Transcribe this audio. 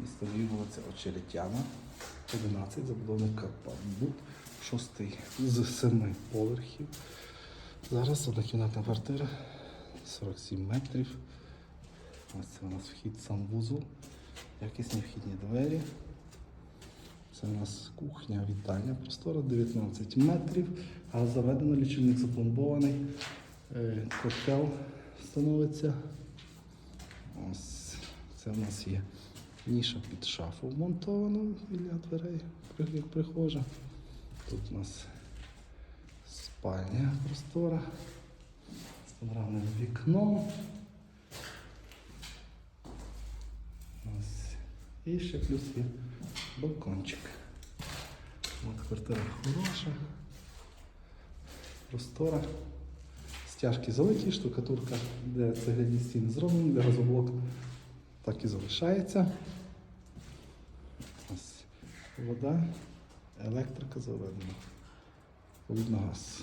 Місто вулиця Очеретяна, 11, забудовник Карпат. Буд, шостий з семи поверхів. Зараз однокімнатна квартира, 47 метрів. Ось це у нас вхід санвузол, якісні вхідні двері. Це у нас кухня, вітальня, простора 19 метрів, а заведено лічильник запломбований. Е, Котел становиться. Ось це в нас є ніша під шафу вмонтована біля дверей, як прихожа. Тут у нас спальня простора з панорамним вікном. І ще плюс є балкончик. От квартира хороша, простора. Стяжки залиті, штукатурка, де цегляні стіни зроблені, де газоблок так і залишається. Ось вода, електрика заведена. Видно газ.